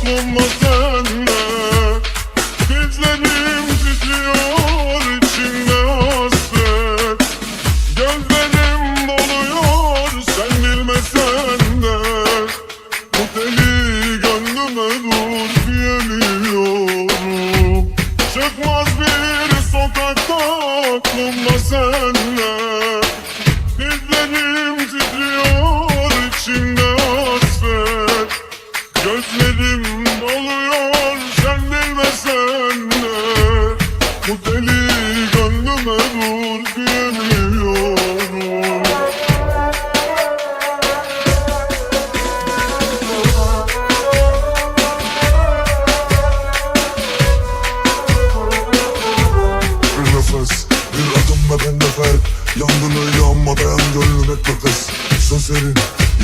aklımda senle Dizlerim titriyor içimde hasret. Gözlerim doluyor sen bilmesen de. Bu deli gönlüme dur diyemiyorum Çıkmaz bir sokakta aklımda senle Gözlerim doluyor sen bilmesen de. Bu deli gönlüme dur diyemiyorum. Bir nefes, bir adım ve ben nefer. Yangını yanmadan gönlüm et nefes Sözlerin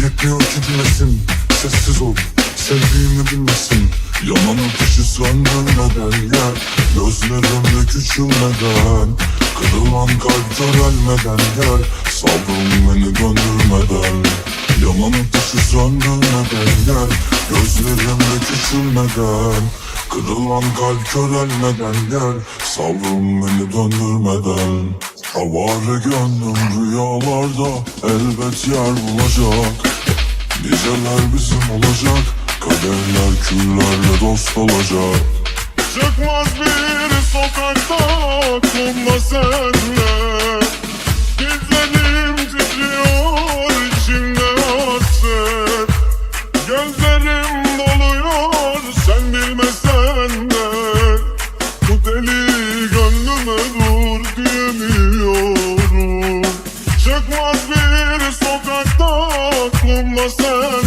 yetmiyor ki dinlesin. Sessiz ol, sevdiğimi bilmesin. Yanan ateşi söndürmeden gel Gözlerimde küçülmeden. Kırılan kalp körelmeden gel. Sabrım beni döndürmeden. Yanan ateşi söndürmeden gel Gözlerimde küçülmeden. Kırılan kalp körelmeden gel. Sabrım beni döndürmeden. Havare gönlüm rüyalarda Elbet yer bulacak. Geceler bizim olacak Kaderler küllerle dost olacak. Çıkmaz bir sokakta aklımda senle. Dizlerim titriyor içimde hasret Gözlerim doluyor sen bilmesen de. Bu deli gönlüme dur diyemiyorum. Çıkmaz bir sokakta aklımda senle